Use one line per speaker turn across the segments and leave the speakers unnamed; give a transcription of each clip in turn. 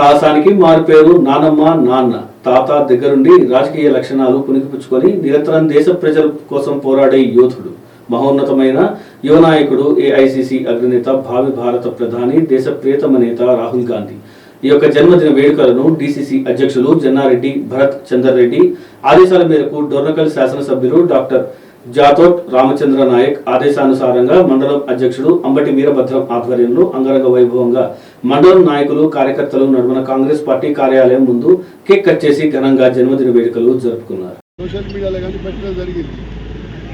సాహసానికి మారు పేరు నానమ్మ నాన్న. తాత దగ్గరుండి రాజకీయ లక్షణాలు పుణికిపుచ్చుకొని నిరంతరం దేశ ప్రజల కోసం పోరాడే యోధుడు. మహోన్నతమైన యువ నాయకుడు ఏఐసిసి అగ్రనేత భావి భారత ప్రధాని దేశ ప్రియతమ నేత రాహుల్ గాంధీ. ఈ యొక్క జన్మదిన వేడుకలను డిసిసి అధ్యక్షులు జన్నారెడ్డి భరత్ చందర్ రెడ్డి ఆదేశాల మేరకు డొర్నకల్ శాసనసభ్యులు డాక్టర్ జాతోట్ రామచంద్ర నాయక్ ఆదేశానుసారంగా మండలం అధ్యక్షుడు అంబటి వీరభద్రం ఆధ్వర్యంలో అంగరంగ వైభవంగా మండలం నాయకులు కార్యకర్తలు నడుమన కాంగ్రెస్ పార్టీ కార్యాలయం ముందు కేక్ కట్ చేసి ఘనంగా జన్మదిన వేడుకలు జరుపుకున్నారు.
సోషల్ మీడియాలో కానీ పెట్టడం జరిగింది.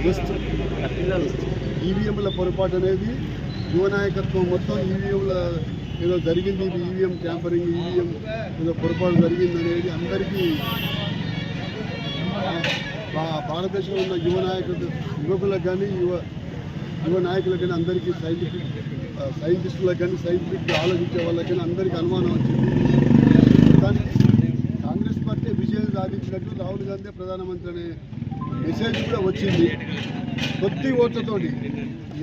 జస్ట్ ఈవీఎంల పొరపాటు అనేది యువ నాయకత్వం మొత్తం ఈవీఎంల ఏదో జరిగింది ఇది ఈవీఎం ట్యాంపరింగ్ ఈవీఎం ఏదో పొరపాటు జరిగింది అనేది అందరికీ భారతదేశంలో ఉన్న యువ నాయకులు యువకులకు కానీ యువ యువ నాయకులకు కానీ అందరికీ సైంటిఫిక్ సైంటిస్టులకు కానీ సైంటిఫిక్ ఆలోచించే వాళ్ళకి కానీ అందరికీ అనుమానం వచ్చింది. కానీ కాంగ్రెస్ పార్టీ విజయం సాధించినట్టు రాహుల్ గాంధీ ప్రధానమంత్రి అనే మెసేజ్ కూడా వచ్చింది. కొద్ది ఓట్లతోటి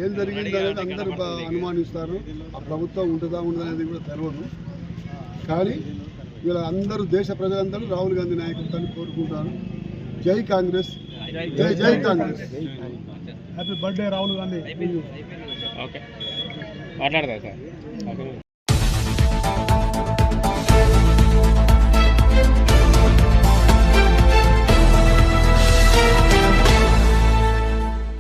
ఏం జరిగింది అనేది అందరూ అనుమానిస్తారు. ఆ ప్రభుత్వం ఉంటుందా ఉండదా అనేది కూడా తెలవదు. కానీ ఇలా అందరూ దేశ ప్రజలందరూ రాహుల్ గాంధీ నాయకులతో కోరుకుంటారు. జై కాంగ్రెస్. జై జై Congress.
Happy birthday Rahul Gandhi
okay. మాట్లాడతా సార్?